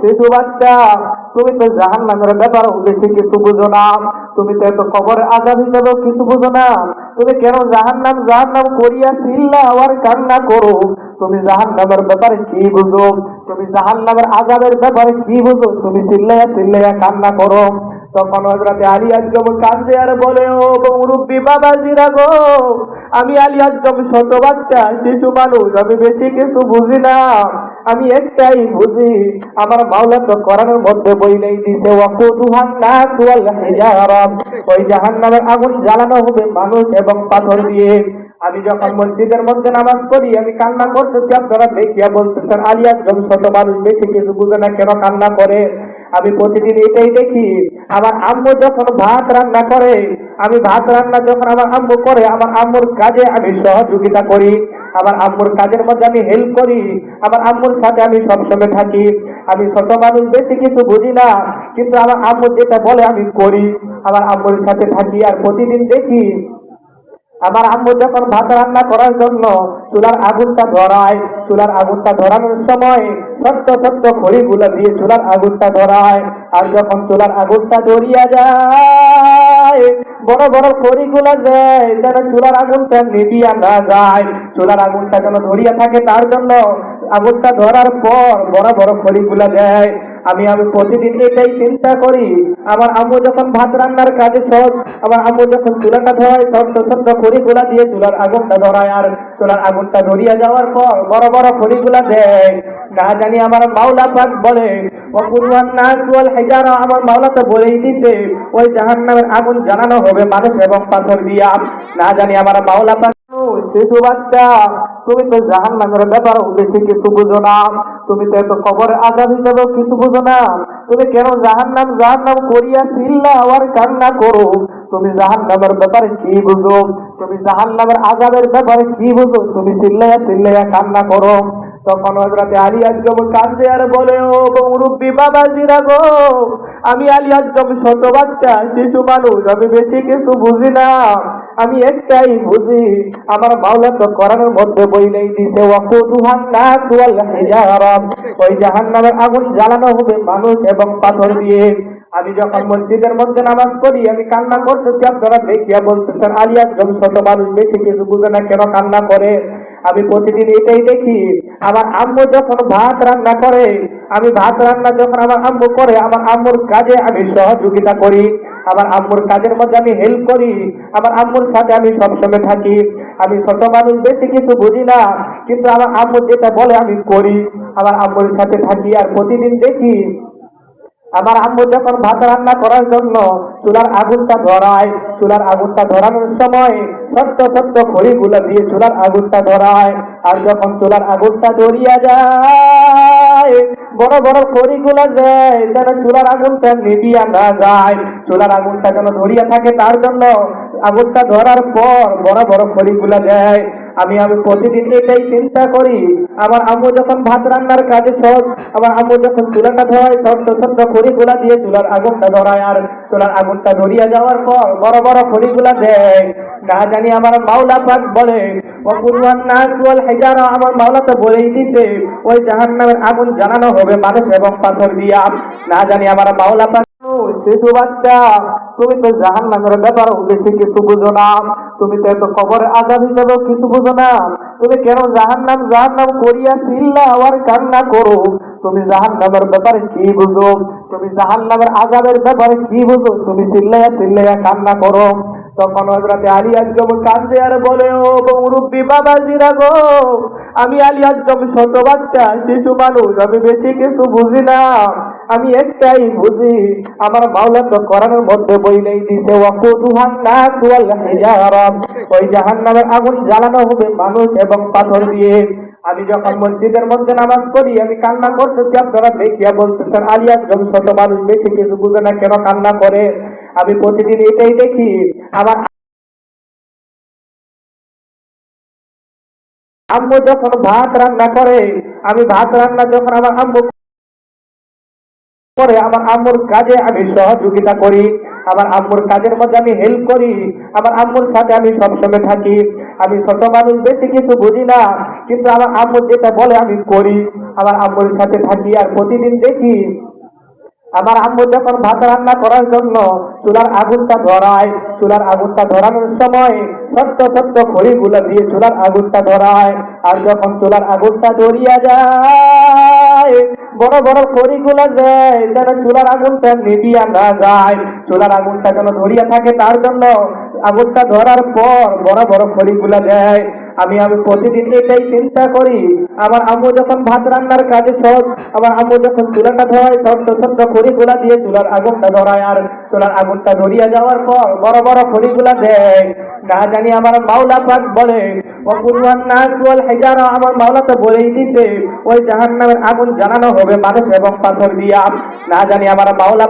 শিশু আজাদ হিসাবেও কিছু বুঝো না। তুমি কেন জাহান নাম জাহান নাম করিয়া চিল্লা আবার কান্না করো? তুমি জাহান নামের ব্যাপারে কি বুঝো? তুমি জাহান নামের আজাবের ব্যাপারে কি বুঝো? তুমি চিল্লাইয়া চিল্লাইয়া কান্না করো। তখন হজরতে আলী আজম কান্দে আর বলে, ও মুরব্বী বাবাজিরা গো, আমি আলী আজম ছোট বাচ্চা শিশু মানুষ, আমি বেশি কিছু বুঝি না। আমি একটাই বুঝি, আমার মাওলা তো করানোর মধ্যে বইলেই দিছে ওয়াকুদুহান নাস ওয়াল হিজারা ওই জাহান্নামের আগুন জ্বালানো হবে মানুষ এবং পাথর দিয়ে। আমি যখন মসজিদের মধ্যে নামাজ পড়ি, আমি কান্না করতেছি, আপনারা দেখিয়া বলতেছেন, আলী আজম ছোট মানুষ বেশি কিছু বুঝে না, কেন কান্না করে? আমি প্রতিদিন এটাই দেখি, আমার আম্মু যখন ভাত রান্না করে, আমি ভাত রান্না যখন আমার আম্মু করে, আমার আম্মুর কাজে আমি সহযোগিতা করি, আমার আম্মুর কাজের মধ্যে আমি হেল্প করি, আমার আম্মুর সাথে আমি সবসময় থাকি। আমি ছোট মানুষ, বেশি কিছু বুঝি না, কিন্তু আমার আম্মু যেটা বলে আমি করি, আমার আম্মুর সাথে থাকি আর প্রতিদিন দেখি, আমার আম্মু যখন ভাত রান্না করার জন্য চুলার আগুনটা ধরায়, চুলার আগুনটা ধরানোর সময় ছোট্ট ছোট্ট খড়িগুলো দিয়ে চুলার আগুনটা ধরায়। আর যখন চুলার আগুনটা ধরিয়া যায়, বড় বড় খড়িগুলো দেয় যেন চুলার আগুনটা নিবিয়া না যায়, চুলার আগুনটা যেন ধরিয়া থাকে তার জন্য আগুনটা ধরার পর বড় বড় খড়িগুলো দেয়। আমি আমি প্রতিদিন এটাই চিন্তা করি। আমার আম্মু যখন ভাত রান্নার কাজে সহজ আমার আম্মু যখন চুলাটা ধরায় ছোট্ট ছোট্ট খড়িগুলা দিয়ে চুলার আগুনটা ধরায় আর চুলার আগুনটা ধরিয়া যাওয়ার পর বড় বড় খড়িগুলা দেয়। না জানি আমার মাওলা পাক বলে আমার মাওলা তো বলেই দিতে ওই জাহান্নামের আগুন জ্বালানো হবে মানুষ এবং পাথর দিয়া। না জানি আমার মাওলা পাক শিশু বাচ্চা তুমি তো জাহান নামের ব্যাপার বেশি কিছু বুঝো না। তুমি তো এত কবরে আজাদ হিসাবেও কিছু বুঝো না। তুমি কেন জাহান নাম জাহান নাম করিয়া চিল্লা আর কান্না করো? তুমি জাহান নামের ব্যাপারে কি বুঝো? তুমি জাহান নামের আজাবের ব্যাপারে কি বুঝো? তুমি চিল্লাইয়া চিল্লাইয়া কান্না করো। তখন হজরতে আলী আজম কান্দে আর বলে, ও মুরব্বী বাবাজিরা গো, আমি আলী আজম ছোট বাচ্চা শিশু মানুষ, আমি বেশি কিছু বুঝি না। আমি একটাই বুঝি, আমার মাওলা তো করানোর মধ্যে নাস ওয়াল হিজারা। ওই জাহান্নামের আগুন জ্বালানো হবে মানুষ এবং পাথর দিয়ে। আমি যখন মসজিদের মধ্যে নামাজ পড়ি, আমি কান্না করতেছি, আপনারা দেখিয়া বলতেছেন, আলী আজম ছোট মানুষ, বেশি কিছু বুঝে না কেন কান্না করে? আমি প্রতিদিন এটাই দেখি, আমার আম্মু যখন ভাত রান্না করে, আমি ভাত রান্না যখন আমার আম্মু করে, আমার আম্মুর কাজে আমি সহযোগিতা করি। আমার আম্মুর কাজের মধ্যে আমি হেল্প করি। আমার আম্মুর সাথে আমি সবসময় থাকি। আমি ছোট মানুষ, বেশি কিছু বুঝি না। কিন্তু আমার আম্মু যেটা বলে আমি করি। আমার আম্মুর সাথে থাকি আর প্রতিদিন দেখি আমার আম্মু যখন ভাত রান্না করার জন্য চুলার আগুনটা ধরায়, চুলার আগুনটা ধরানোর সময় ছোট্ট ছোট্ট খড়িগুলো দিয়ে চুলার আগুনটা ধরায়। আর যখন চুলার আগুনটা ধরিয়া যায়, বড় বড় খড়িগুলো দেয় যেন চুলার আগুনটা নিভিয়া না যায়, চুলার আগুনটা যেন ধরিয়া থাকে, তার জন্য আগুনটা ধরার পর বড় বড় খড়িগুলো দেয়। আমি আমি প্রতিদিন এটাই চিন্তা করি। আমার আম্মু যখন ভাত রান্নার কাজে সহজ আমার আম্মু যখন চুলাটা ধরায় ছোট্ট ছোট্ট খড়িগুলা দিয়ে চুলার আগুনটা ধরায় আর চুলার আগুনটা ধরিয়া যাওয়ার পর বড় বড় খড়িগুলা দেয়। না জানি আমার মাওলা পাক বলে আমার মাওলা তো বলেই দিতে ওই জাহান্নামের আগুন জ্বালানো হবে মানুষ এবং পাথর দিয়া। না জানি আমার মাওলা পাক শিশু বাচ্চা, তুমি তো জাহান নামের ব্যাপার বেশি কিছু বুঝো না। তুমি তো এত কবরে আজাদ হিসাবেও কিছু বুঝো না। তুমি কেন জাহান নাম জাহান নাম করিয়া চিল্লা আর কান্না করো? তুমি জাহান নামের ব্যাপারে কি বুঝো? তুমি জাহান নামের আজাবের ব্যাপারে কি বুঝো? তুমি চিল্লাইয়া চিল্লাইয়া কান্না করো। তখন হজরতে আলী আজম কান্দে আর বলে, ও মুরব্বী বাবাজিরা গো, আমি আলী আজম ছোট বাচ্চা, শিশু মানুষ, আমি বেশি কিছু বুঝি না। আমি একটাই বুঝি, আমার মাওলা তো করানোর মধ্যে দিছে নাস ওয়াল হিজারা। ওই জাহান্নামের আগুন জ্বালানো হবে মানুষ এবং পাথর দিয়ে। আমি যখন মসজিদের মধ্যে নামাজ পড়ি, আমি কান্না করতেছি, আপনারা দেখিয়া বলতেছেন, আলী আজম ছোট মানুষ, বেশি কিছু বুঝে না কেন কান্না করে? আমি প্রতিদিন এটাই দেখি, আমার আম্মু যখন ভাত রান্না করে, আমি ভাত রান্না যখন আমার আম্মু পরে আমার আম্মুর কাজে আমি সহযোগিতা করি, আমার আম্মুর কাজের মধ্যে আমি হেল্প করি, আমার আম্মুর সাথে আমি সবসময় থাকি। আমি ছোট মানুষ, বেশি কিছু বুঝি না, কিন্তু আমার আম্মু যেটা বলে আমি করি, আমার আম্মুর সাথে থাকি আর প্রতিদিন দেখি। আমার আম্মু যখন ভাত রান্না করার জন্য চুলার আগুনটা ধরায়, চুলার আগুনটা ধরানোর সময় ছোট্ট ছোট্ট খড়িগুলো দিয়ে চুলার আগুনটা ধরায়, আর যখন চুলার আগুনটা ধরিয়া যায় বড় বড় খড়িগুলো দেয়, যেন চুলার আগুনটা নিভিয়া না যায়। চুলার আগুনটা যেন ধরিয়া থাকে, তার জন্য আগুনটা ধরার পর বড় বড় খড়িগুলো দেয়। আমি আমি প্রতিদিন এটাই চিন্তা করি। আমার আম্মু যখন ভাত রান্নার কাজে সব আমার আম্মু যখন চুলাটা ধরায় ছোট্ট ছোট্ট খড়িগুলা দিয়ে চুলার আগুনটা ধরায়, আর চুলার আগুনটা ধরিয়া যাওয়ার পর বড় বড় খড়িগুলা দেয়। না জানি আমার মাওলা পাক বলে আমার মাওলা তো বলেই দিতে ওই জাহান্নামের আগুন জানানো হবে মানুষ এবং পাথর দিয়া। না জানি আমার মাওলা